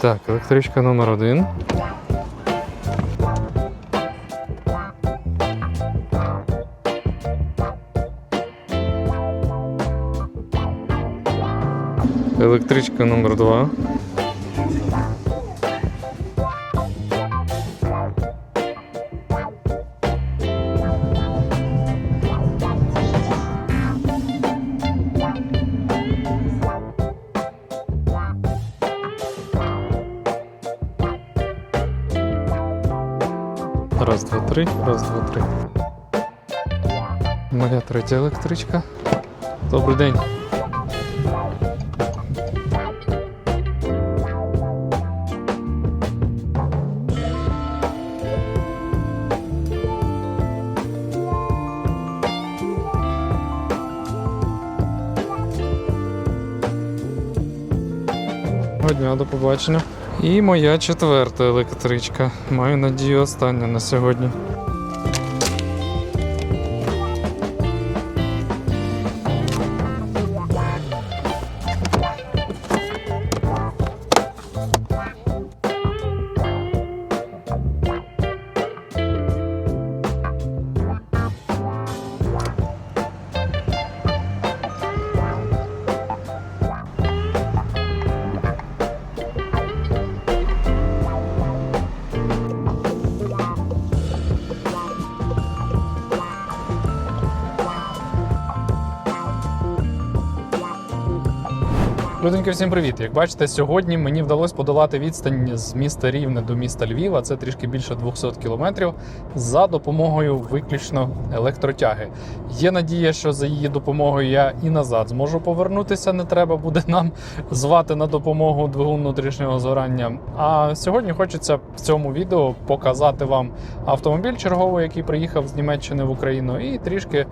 Так, електричка номер один. Електричка номер два. Раз, два, три. Моя третя електричка. Добрий день. Дня, до побачення. І моя четверта електричка. Маю надію, остання на сьогодні. Люденьки, всім привіт! Як бачите, сьогодні мені вдалося подолати відстань з міста Рівне до міста Львова. Це трішки більше 200 кілометрів за допомогою виключно електротяги. Є надія, що за її допомогою я і назад зможу повернутися. Не треба буде нам звати на допомогу двигун внутрішнього згорання. А сьогодні хочеться в цьому відео показати вам автомобіль черговий, який приїхав з Німеччини в Україну, і трішки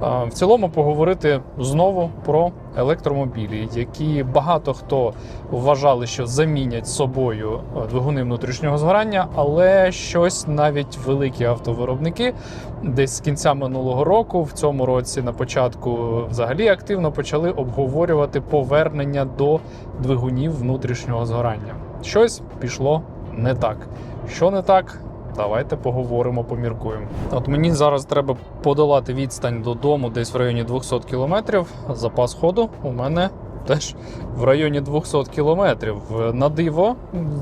в цілому поговорити знову про електромобілі, які багато хто вважали, що замінять собою е, двигуни внутрішнього згорання, але щось навіть великі автовиробники десь з кінця минулого року, в цьому році, на початку, взагалі активно почали обговорювати повернення до двигунів внутрішнього згорання. Щось пішло не так. Що не так? Давайте поговоримо, поміркуємо. От мені зараз треба подолати відстань додому десь в районі 200 кілометрів. Запас ходу у мене теж в районі 200 кілометрів. На диво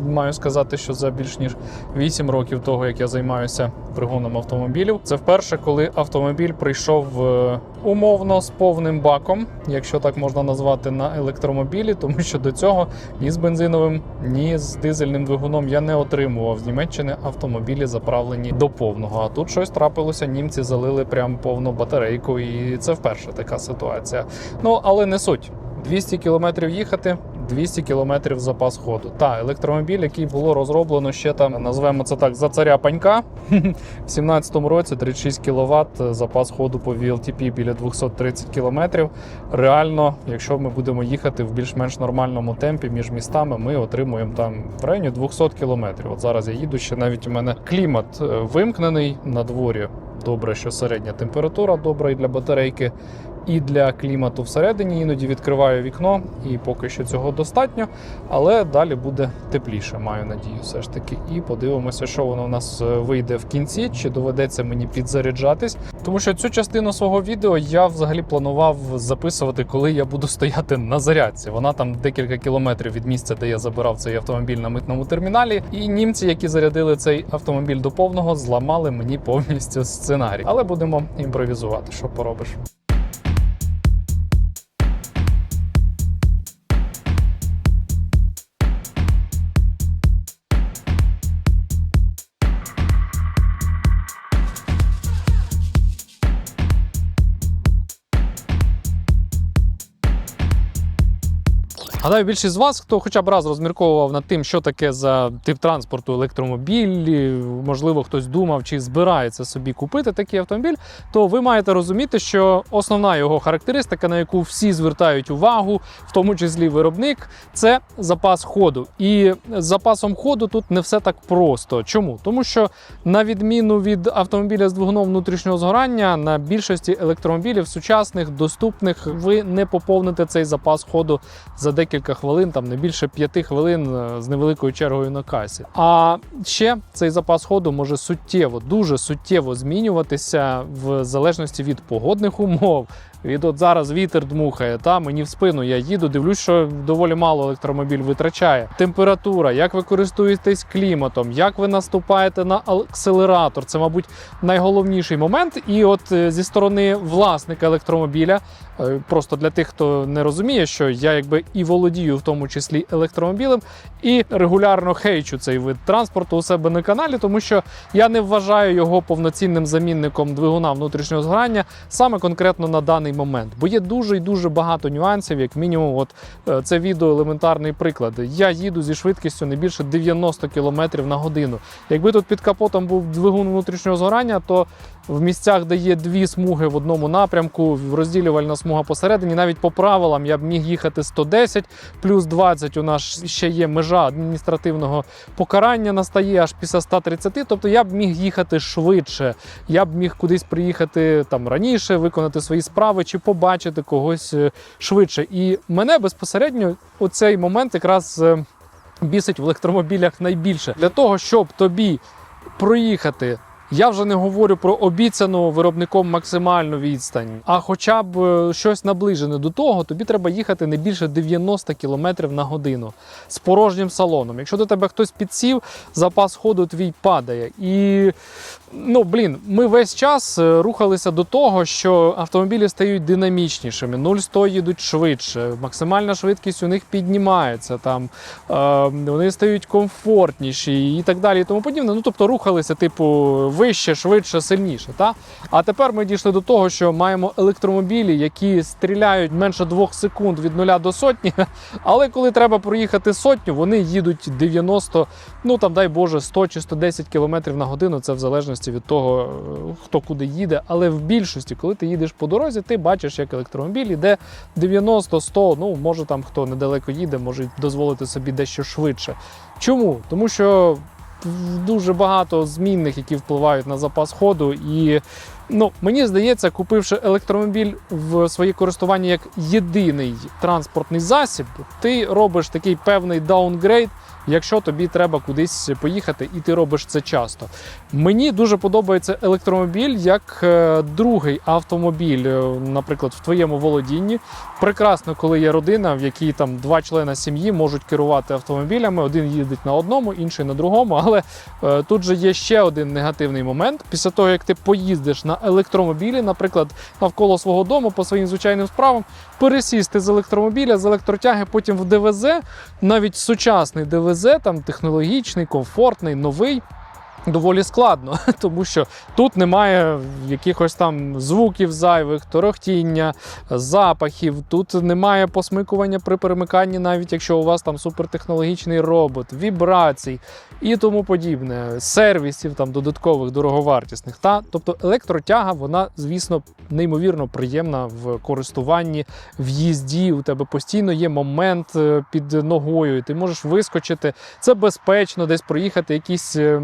маю сказати, що за більш ніж 8 років того, як я займаюся пригоном автомобілів, це вперше, коли автомобіль прийшов е, умовно з повним баком, якщо так можна назвати, на електромобілі, тому що до цього ні з бензиновим, ні з дизельним двигуном я не отримував з Німеччини автомобілі заправлені до повного. А тут щось трапилося. Німці залили прям повну батарейку, і це вперше така ситуація. Ну але не суть. 200 кілометрів їхати, 200 кілометрів запас ходу. Та електромобіль, який було розроблено ще там, назвемо це так, за царя панька. В 17-му році 36 кВт, запас ходу по VLTP біля 230 кілометрів. Реально, якщо ми будемо їхати в більш-менш нормальному темпі між містами, ми отримуємо там в районі 200 кілометрів. От зараз я їду ще навіть у мене клімат е, вимкнений на дворі. Добре, що середня температура добра і для батарейки, і для клімату всередині. Іноді відкриваю вікно, і поки що цього достатньо. Але далі буде тепліше, маю надію, все ж таки. І подивимося, що воно у нас е, вийде в кінці, чи доведеться мені підзаряджатись. Тому що цю частину свого відео я взагалі планував записувати, коли я буду стояти на зарядці. Вона там декілька кілометрів від місця, де я забирав цей автомобіль на митному терміналі. І німці, які зарядили цей автомобіль до повного, зламали мені повністю сценарій. Але будемо імпровізувати, що поробиш. Гадаю, більшість з вас, хто хоча б раз розмірковував над тим, що таке за тип транспорту електромобіль, можливо, хтось думав чи збирається собі купити такий автомобіль, то ви маєте розуміти, що основна його характеристика, на яку всі звертають увагу, в тому числі виробник, це запас ходу. І з запасом ходу тут не все так просто. Чому? Тому що на відміну від автомобіля з двигуном внутрішнього згорання, на більшості електромобілів сучасних доступних ви не поповните цей запас ходу за декілька декілька хвилин, там не більше п'яти хвилин е, з невеликою чергою на касі. А ще цей запас ходу може суттєво, дуже суттєво змінюватися в залежності від погодних умов. Від от зараз вітер дмухає, та мені в спину я їду, дивлюсь, що доволі мало електромобіль витрачає. Температура, як ви користуєтесь кліматом, як ви наступаєте на акселератор. Це, мабуть, найголовніший момент. І от е, зі сторони власника електромобіля, е, просто для тих, хто не розуміє, що я якби і володію в тому числі електромобілем, і регулярно хейчу цей вид транспорту у себе на каналі, тому що я не вважаю його повноцінним замінником двигуна внутрішнього згорання саме конкретно на даний момент. Бо є дуже і дуже багато нюансів, як мінімум, от е, це відео елементарний приклад. Я їду зі швидкістю не більше 90 км на годину. Якби тут під капотом був двигун внутрішнього згорання, то в місцях, де є дві смуги в одному напрямку, розділювальна смуга посередині, навіть по правилам я б міг їхати 110 плюс 20 у нас ще є межа адміністративного покарання настає аж після 130, тобто я б міг їхати швидше, я б міг кудись приїхати там раніше, виконати свої справи чи побачити когось е, швидше. І мене безпосередньо у цей момент якраз е, бісить в електромобілях найбільше для того, щоб тобі проїхати. Я вже не говорю про обіцяну виробником максимальну відстань, а хоча б е, щось наближене до того, тобі треба їхати не більше 90 км на годину з порожнім салоном. Якщо до тебе хтось підсів, запас ходу твій падає. І ну блін, ми весь час е, рухалися до того, що автомобілі стають динамічнішими, 0-100 їдуть швидше, максимальна швидкість у них піднімається, там е, вони стають комфортніші і так далі. І тому подібне. Ну тобто рухалися, типу, вище, швидше, сильніше. Та? А тепер ми дійшли до того, що маємо електромобілі, які стріляють менше 2 секунд від 0 до сотні, але коли треба проїхати сотню, вони їдуть 90, ну там дай Боже, 100 чи 110 км на годину. Це в залежності від того, е, хто куди їде. Але в більшості, коли ти їдеш по дорозі, ти бачиш, як електромобіль іде 90-100, ну може там хто недалеко їде, може дозволити собі дещо швидше. Чому? Тому що дуже багато змінних, які впливають на запас ходу. І ну, мені здається, купивши електромобіль в своє користування як єдиний транспортний засіб, ти робиш такий певний даунгрейд. Якщо тобі треба кудись поїхати, і ти робиш це часто. Мені дуже подобається електромобіль як е, другий автомобіль, е, наприклад, в твоєму володінні. Прекрасно, коли є родина, в якій там два члена сім'ї можуть керувати автомобілями. Один їздить на одному, інший на другому. Але е, тут же є ще один негативний момент. Після того, як ти поїздиш на електромобілі, наприклад, навколо свого дому по своїм звичайним справам, пересісти з електромобіля, з електротяги, потім в ДВЗ, навіть сучасний ДВЗ, там технологічний, комфортний, новий. Доволі складно, тому що тут немає якихось там звуків зайвих, торохтіння, запахів, тут немає посмикування при перемиканні, навіть якщо у вас там супертехнологічний робот, вібрацій і тому подібне, сервісів там додаткових дороговартісних. Та тобто електротяга, вона, звісно, неймовірно приємна в користуванні, в їзді. У тебе постійно є момент е, під ногою, і ти можеш вискочити. Це безпечно, десь проїхати якісь е,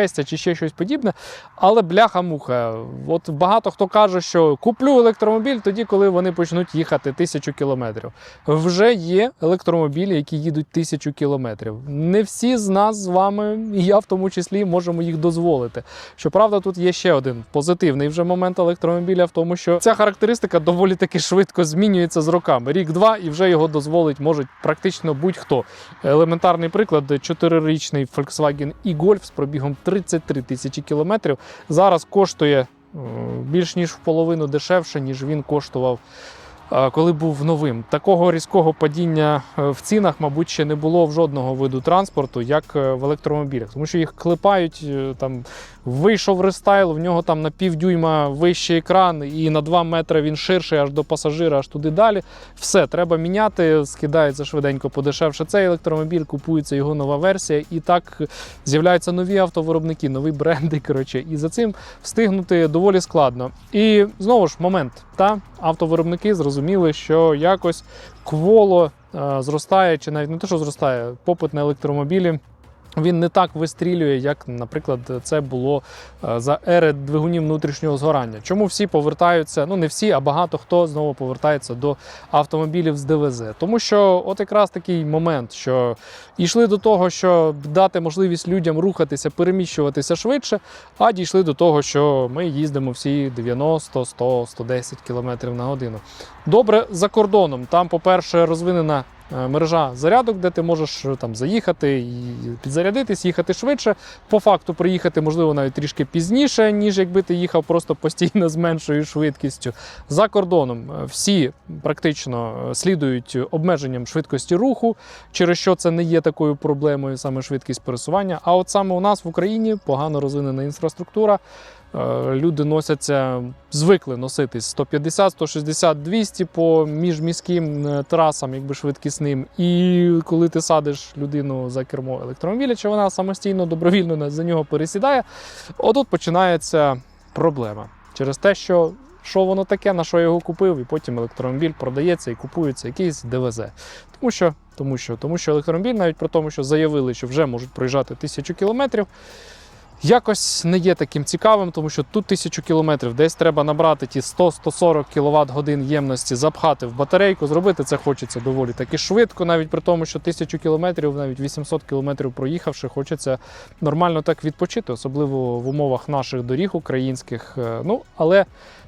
перехрестя чи ще щось подібне. Але бляха-муха. От багато хто каже, що куплю електромобіль тоді, коли вони почнуть їхати тисячу кілометрів. Вже є електромобілі, які їдуть тисячу кілометрів. Не всі з нас з вами, і я в тому числі, можемо їх дозволити. Щоправда, тут є ще один позитивний вже момент електромобіля в тому, що ця характеристика доволі таки швидко змінюється з роками. Рік-два, і вже його дозволить можуть практично будь-хто. Елементарний приклад: 4-річний Volkswagen e-Golf з пробігом 33 тисячі кілометрів зараз коштує більш ніж в половину дешевше, ніж він коштував. Коли був новим, такого різкого падіння е, в цінах, мабуть, ще не було в жодного виду транспорту, як е, в електромобілях, тому що їх клепають е, там. Вийшов рестайл, в нього там на півдюйма вищий екран, і на 2 метри він ширший аж до пасажира, аж туди далі. Все, треба міняти, скидається швиденько подешевше. Цей електромобіль, купується його нова версія, і так з'являються нові автовиробники, нові бренди. Коротше, і за цим встигнути доволі складно. І знову ж момент, та автовиробники зрозуміли, що якось кволо е, зростає, чи навіть не те, що зростає, попит на електромобілі він не так вистрілює, як, наприклад, це було е, за ери двигунів внутрішнього згорання. Чому всі повертаються? Ну не всі, а багато хто знову повертається до автомобілів з ДВЗ. Тому що от якраз такий момент, що йшли до того, щоб дати можливість людям рухатися, переміщуватися швидше, а дійшли до того, що ми їздимо всі 90, 100, 110 км на годину. Добре за кордоном. Там, по-перше, розвинена мережа зарядок, де ти можеш е, там заїхати і підзарядитись, їхати швидше. По факту приїхати, можливо, навіть трішки пізніше, ніж якби ти їхав просто постійно з меншою швидкістю. За кордоном е, всі практично е, слідують обмеженням швидкості руху, через що це не є такою проблемою, саме швидкість пересування. А от саме у нас в Україні погано розвинена інфраструктура. Е, Люди носяться, звикли носитись 150, 160, 200 по міжміським е, трасам, якби швидкісним. І коли ти садиш людину за кермо електромобіля, чи вона самостійно добровільно за нього пересідає, отут починається проблема через те, що. Що воно таке, на що я його купив, і потім електромобіль продається і купується якийсь ДВЗ. Тому що, тому що, тому що електромобіль, навіть при тому, що заявили, що вже можуть проїжджати тисячу кілометрів, якось не є таким цікавим, тому що тут тисячу кілометрів десь треба набрати ті 100-140 кВт годин ємності, запхати в батарейку. Зробити це хочеться доволі таки швидко, навіть при тому, що тисячу кілометрів, навіть 800 кілометрів проїхавши, хочеться нормально так відпочити, особливо в умовах наших доріг українських. Е, Ну але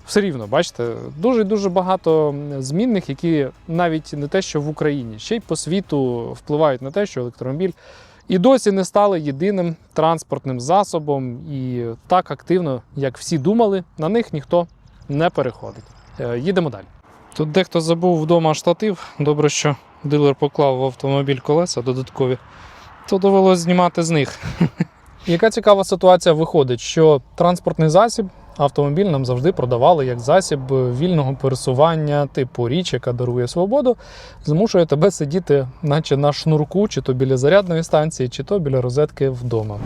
все рівно, бачите, дуже дуже багато змінних, які навіть не те, що в Україні, ще й по світу впливають на те, що електромобіль і досі не стали єдиним транспортним засобом, і так активно, як всі думали, на них ніхто не переходить. Е, Їдемо далі. Тут дехто забув вдома штатив. Добре, що дилер поклав в автомобіль колеса додаткові, то довелося знімати з них. Яка цікава ситуація виходить, що транспортний засіб. Автомобіль нам завжди продавали як засіб вільного пересування, типу річ, яка дарує свободу, змушує тебе сидіти, наче на шнурку, чи то біля зарядної станції, чи то біля розетки вдома.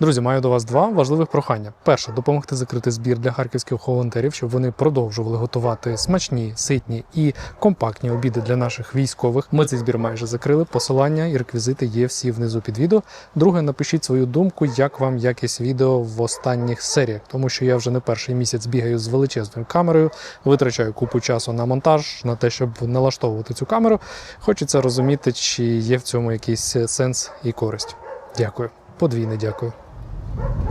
Друзі, маю до вас два важливих прохання. Перше, допомогти закрити збір для харківських волонтерів, щоб вони продовжували готувати смачні, ситні і компактні обіди для наших військових. Ми цей збір майже закрили. Посилання і реквізити є всі внизу під відео. Друге, напишіть свою думку, як вам якість відео в останніх серіях, тому що я вже не перший місяць бігаю з величезною камерою, витрачаю купу часу на монтаж, на те, щоб налаштовувати цю камеру. Хочеться розуміти, чи є в цьому якийсь сенс і користь. Дякую. Подвійне дякую.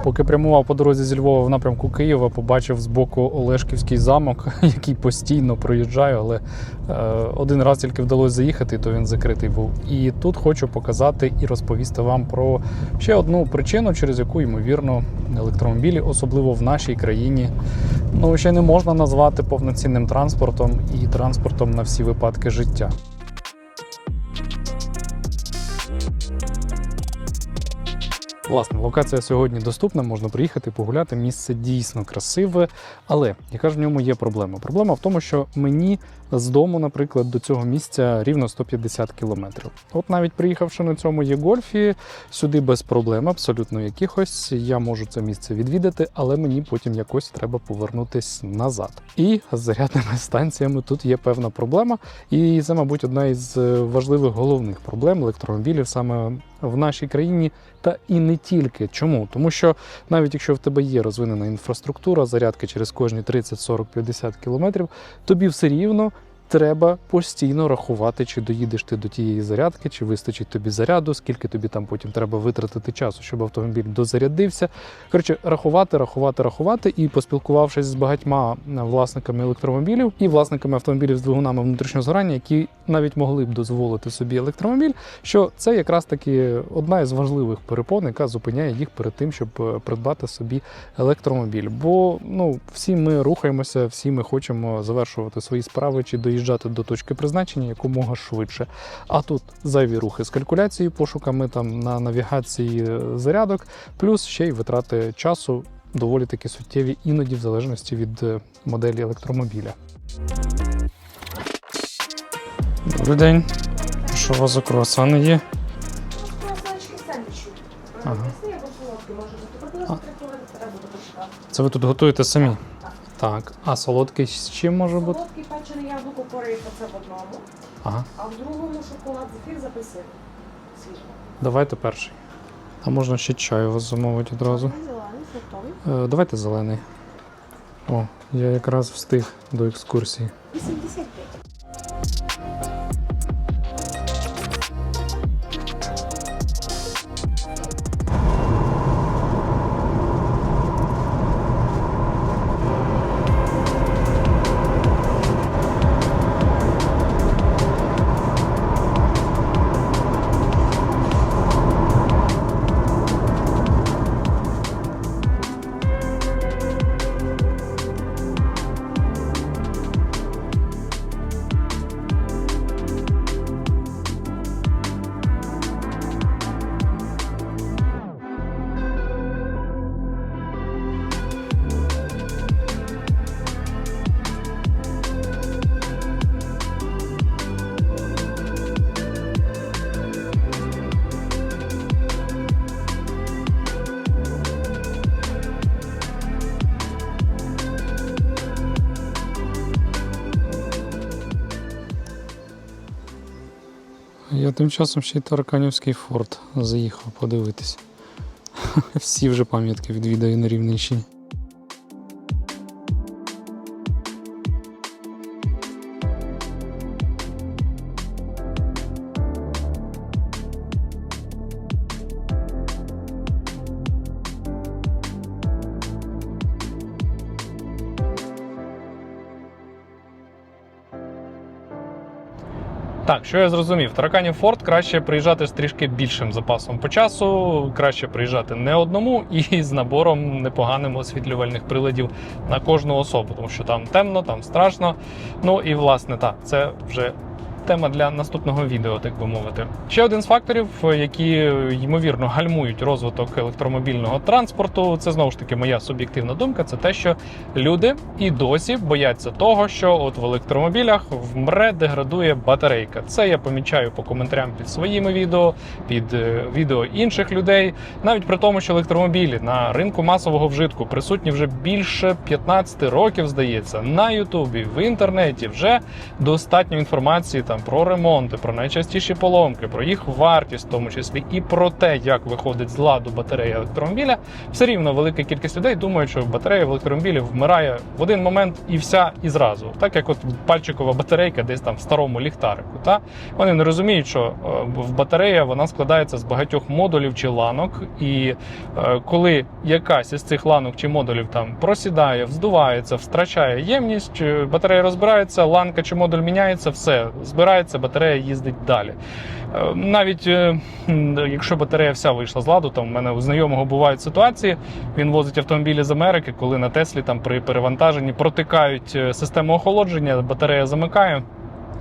Поки прямував по дорозі зі Львова в напрямку Києва, побачив збоку Олешківський замок, який постійно проїжджаю, але е, один раз тільки вдалося заїхати, то він закритий був. І тут хочу показати і розповісти вам про ще одну причину, через яку, ймовірно, електромобілі, особливо в нашій країні, ну ще не можна назвати повноцінним транспортом і транспортом на всі випадки життя. Власне, локація сьогодні доступна, можна приїхати погуляти. Місце дійсно красиве, але яка ж в ньому є проблема? Проблема в тому, що мені з дому, наприклад, до цього місця рівно 150 кілометрів. От навіть приїхавши на цьому є гольфі, сюди без проблем, абсолютно якихось. Я можу це місце відвідати, але мені потім якось треба повернутись назад. І з зарядними станціями тут є певна проблема. І це, мабуть, одна із е, важливих головних проблем електромобілів саме в нашій країні, та і не тільки. Чому? Тому що навіть якщо в тебе є розвинена інфраструктура, зарядки через кожні 30, 40, 50 кілометрів, тобі все рівно. Треба постійно рахувати, чи доїдеш ти до тієї зарядки, чи вистачить тобі заряду, скільки тобі там потім треба витратити часу, щоб автомобіль дозарядився. Коротше, рахувати, рахувати, рахувати. І поспілкувавшись з багатьма власниками електромобілів і власниками автомобілів з двигунами внутрішнього згорання, які навіть могли б дозволити собі електромобіль, що це якраз таки одна із важливих перепон, яка зупиняє їх перед тим, щоб е, придбати собі електромобіль. Бо ну всі ми рухаємося, всі ми хочемо завершувати свої справи чи доїжджати до точки призначення якомога швидше. А тут зайві рухи з калькуляцією, пошуками там на навігації е, зарядок, плюс ще й витрати часу доволі таки суттєві, іноді в залежності від е, моделі електромобіля. Добрий день. Що у вас за круасани є? Ага. Це ви тут готуєте самі? Так. А солодкий з чим може бути? Солодкий яблуко корейка це в одному, Ага. а в другому шоколад зефір з апельсином. Свіжий. Давайте перший. А можна ще чаю у вас замовити одразу. Зелений, фруктовий. Е, давайте зелений. О, я якраз встиг до екскурсії. 85. Я тим часом ще й Тараканівський форт заїхав подивитись. Всі вже пам'ятки відвідаю на Рівненщині. Що я зрозумів, Тараканів Форд краще приїжджати з трішки більшим запасом по часу, краще приїжджати не одному і з набором непоганим освітлювальних приладів на кожну особу, тому що там темно, там страшно. Ну і власне так, це вже. Тема для наступного відео, так би мовити. Ще один з факторів, які ймовірно гальмують розвиток електромобільного транспорту. Це знову ж таки моя суб'єктивна думка. Це те, що люди і досі бояться того, що от в електромобілях вмре деградує батарейка. Це я помічаю по коментарям під своїми відео, під е, відео інших людей. Навіть при тому, що електромобілі на ринку масового вжитку присутні вже більше 15 років, здається, на Ютубі, в інтернеті вже достатньо інформації там про ремонти, про найчастіші поломки, про їх вартість, в тому числі і про те, як виходить з ладу батарея електромобіля. Все рівно велика кількість людей думають, що батарея в електромобілі вмирає в один момент і вся і зразу, так як от пальчикова батарейка десь там в старому ліхтарику. Та вони не розуміють, що е, в батарея вона складається з багатьох модулів чи ланок, і е, коли якась із цих ланок чи модулів там просідає, вздувається, втрачає ємність, батарея розбирається, ланка чи модуль міняється, все збирається, батарея їздить далі. Е, Навіть е, якщо батарея вся вийшла з ладу, там в мене у знайомого бувають ситуації. Він возить автомобілі з Америки, коли на Теслі там при перевантаженні протикають е, систему охолодження, батарея замикає.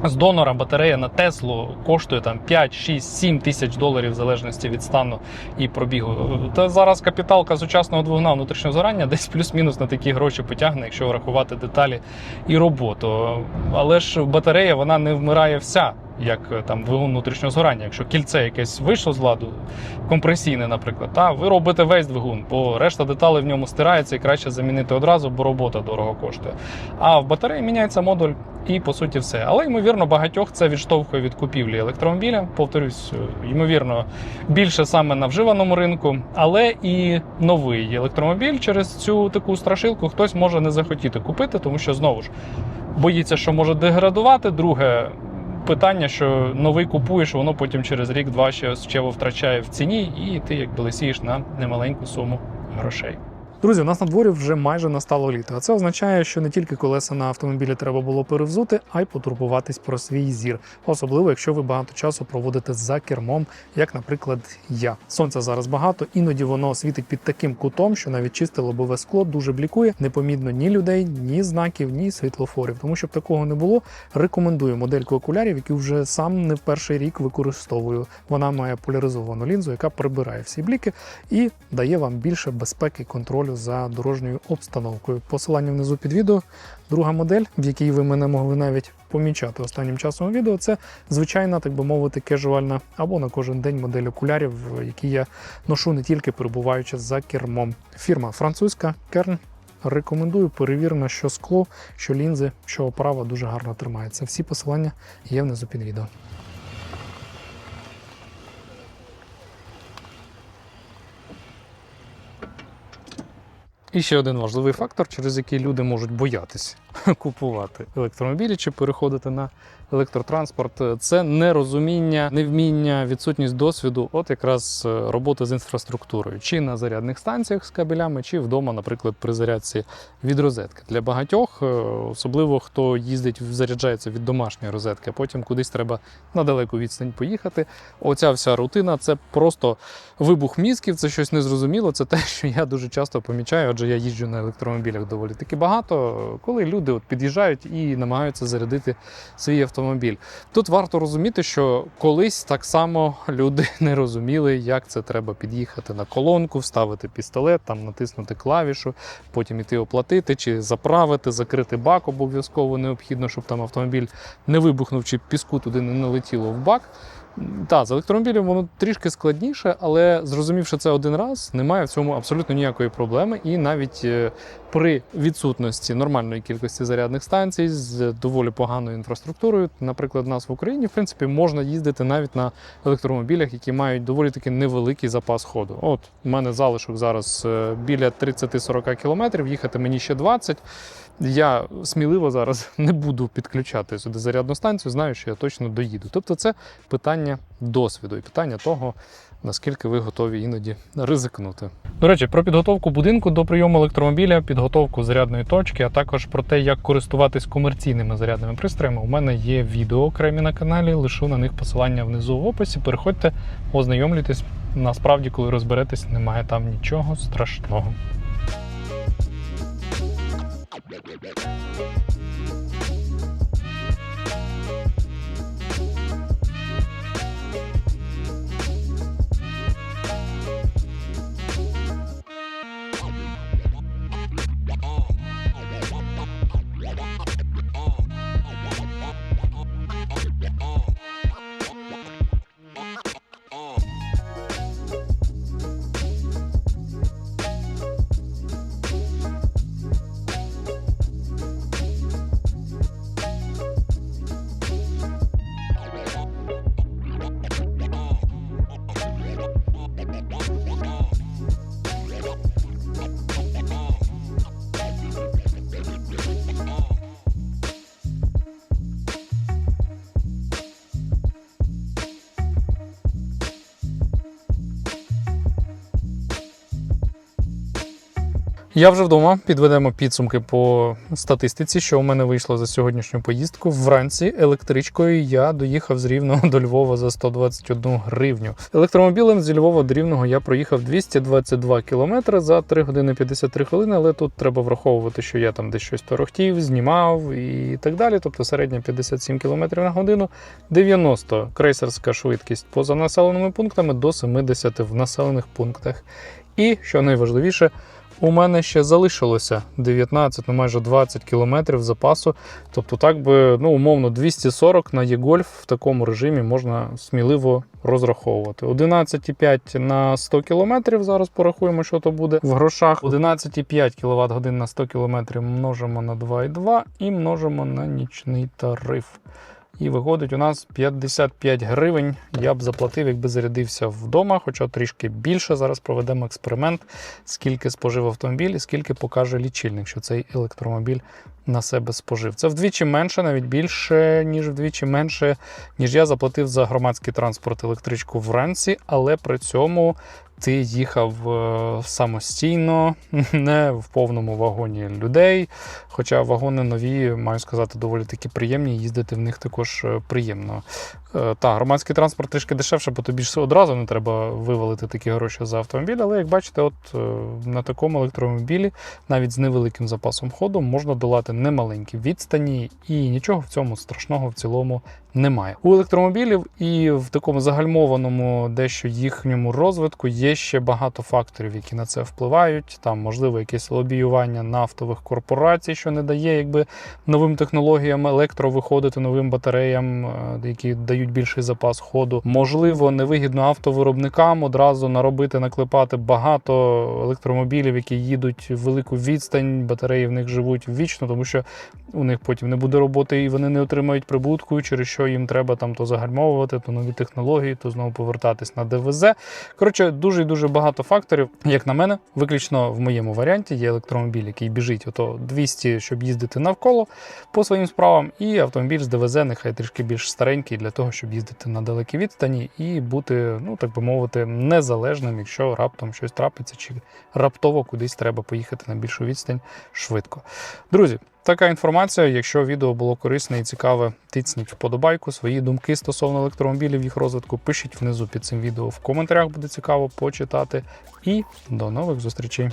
З донора батарея на Теслу коштує там 5, 6, 7 тисяч доларів в залежності від стану і пробігу. Та зараз капіталка сучасного двигуна внутрішнього згорання десь плюс-мінус на такі гроші потягне, якщо врахувати деталі і роботу. Але ж батарея вона не вмирає вся. Як е, там внутрішнього згорання, якщо кільце якесь вийшло з ладу, компресійне, наприклад, та ви робите весь двигун, бо решта деталей в ньому стирається і краще замінити одразу, бо робота дорого коштує. А в батареї міняється модуль і по суті все. Але ймовірно, багатьох це відштовхує від купівлі електромобіля. Повторюсь, е, ймовірно, більше саме на вживаному ринку, але і новий електромобіль через цю таку страшилку хтось може не захотіти купити, тому що знову ж боїться, що може деградувати. Друге. Питання, що новий купуєш, воно потім через рік-два ще ще втрачає в ціні, і ти якби лисієш на немаленьку суму грошей. Друзі, у нас на дворі вже майже настало літо. А це означає, що не тільки колеса на автомобілі треба було перевзути, а й потурбуватись про свій зір. Особливо, якщо ви багато часу проводите за кермом, як, наприклад, я. Сонця зараз багато, іноді воно світить під таким кутом, що навіть чисте лобове скло дуже блікує. Не помітно ні людей, ні знаків, ні світлофорів. Тому щоб такого не було, рекомендую модельку окулярів, які вже сам не в перший рік використовую. Вона має поляризовану лінзу, яка прибирає всі бліки і дає вам більше безпеки і за дорожньою обстановкою. Посилання внизу під відео. Друга модель, в якій ви мене могли навіть помічати останнім часом у відео, це звичайна, так би мовити, кежуальна або на кожен день модель окулярів, які я ношу не тільки перебуваючи за кермом. Фірма французька Kern. Рекомендую перевірено, що скло, що лінзи, що оправа дуже гарно тримається. Всі посилання є внизу під відео. І ще один важливий фактор, через який люди можуть боятися купувати електромобілі чи переходити на електротранспорт, це нерозуміння, невміння, відсутність досвіду, от якраз е, роботи з інфраструктурою, чи на зарядних станціях з кабелями, чи вдома, наприклад, при зарядці від розетки. Для багатьох, е, особливо хто їздить, заряджається від домашньої розетки, а потім кудись треба на далеку відстань поїхати. Оця вся рутина це просто вибух мізків, це щось незрозуміло. Це те, що я дуже часто помічаю, адже я їжджу на електромобілях доволі таки багато, коли люди от під'їжджають і намагаються зарядити свій автомобіль. Тут варто розуміти, що колись так само люди не розуміли, як це треба під'їхати на колонку, вставити пістолет, там натиснути клавішу, потім іти оплатити чи заправити, закрити бак обов'язково необхідно, щоб там автомобіль не вибухнув чи піску туди не налетіло в бак. Так, з електромобілем воно трішки складніше, але зрозумівши це один раз, немає в цьому абсолютно ніякої проблеми. І навіть е, при відсутності нормальної кількості зарядних станцій з доволі поганою інфраструктурою, наприклад, у нас в Україні, в принципі, можна їздити навіть на електромобілях, які мають доволі таки невеликий запас ходу. От у мене залишок зараз е, біля 30-40 кілометрів, їхати мені ще 20. Я сміливо зараз не буду підключати сюди зарядну станцію, знаю, що я точно доїду. Тобто, це питання досвіду і питання того, наскільки ви готові іноді ризикнути. До речі, про підготовку будинку до прийому електромобіля, підготовку зарядної точки, а також про те, як користуватись комерційними зарядними пристроями. У мене є відео окремі на каналі, лишу на них посилання внизу в описі. Переходьте, ознайомлюйтесь. Насправді, коли розберетесь, немає там нічого страшного. Я вже вдома підведемо підсумки по статистиці, що у мене вийшло за сьогоднішню поїздку. Вранці електричкою я доїхав з Рівного до Львова за 121 гривню. Електромобілем з Львова до Рівного я проїхав 222 кілометри за 3 години 53 хвилини, але тут треба враховувати, що я там десь щось торохтів, знімав і так далі. Тобто середня 57 км на годину, 90 крейсерська швидкість поза населеними пунктами до 70 в населених пунктах. І що найважливіше, у мене ще залишилося 19, ну майже 20 кілометрів запасу. Тобто, так би, ну, умовно, 240 на Є-Гольф в такому режимі можна сміливо розраховувати. 11,5 на 100 кілометрів. Зараз порахуємо, що то буде в грошах. 11,5 кВт годин на 100 кілометрів множимо на 2,2 і множимо на нічний тариф. І виходить у нас 55 гривень. Я б заплатив, якби зарядився вдома, хоча трішки більше. Зараз проведемо експеримент, скільки спожив автомобіль і скільки покаже лічильник, що цей електромобіль на себе спожив. Це вдвічі менше, навіть більше, ніж вдвічі менше, ніж я заплатив за громадський транспорт електричку вранці, але при цьому ти їхав е, самостійно, не в повному вагоні людей. Хоча вагони нові, маю сказати, доволі таки приємні. Їздити в них також е, приємно. Е, Та, громадський транспорт трішки дешевше, бо тобі ж одразу не треба вивалити такі гроші за автомобіль. Але як бачите, от на такому електромобілі, навіть з невеликим запасом ходу, можна долати немаленькі відстані, і нічого в цьому страшного в цілому немає. У електромобілів і в такому загальмованому дещо їхньому розвитку є ще багато факторів, які на це впливають. Там можливо якесь лобіювання нафтових корпорацій, що не дає якби новим технологіям електро виходити новим батареям, е, які дають більший запас ходу. Можливо, невигідно автовиробникам одразу наробити, наклепати багато електромобілів, які їдуть в велику відстань. Батареї в них живуть вічно, тому що у них потім не буде роботи і вони не отримають прибутку, через що їм треба там то загальмовувати, то нові технології, то знову повертатись на ДВЗ. Коротше, дуже і дуже багато факторів. Як на мене, виключно в моєму варіанті є електромобіль, який біжить ото 200, щоб їздити навколо по своїм справам, і автомобіль з ДВЗ нехай трішки більш старенький для того, щоб їздити на далекі відстані і бути, ну так би мовити, незалежним, якщо раптом щось трапиться, чи раптово кудись треба поїхати на більшу відстань швидко. Друзі, така інформація. Якщо відео було корисне і цікаве, тицніть вподобайку. Свої думки стосовно електромобілів, їх розвитку пишіть внизу під цим відео в коментарях. Буде цікаво почитати. І до нових зустрічей.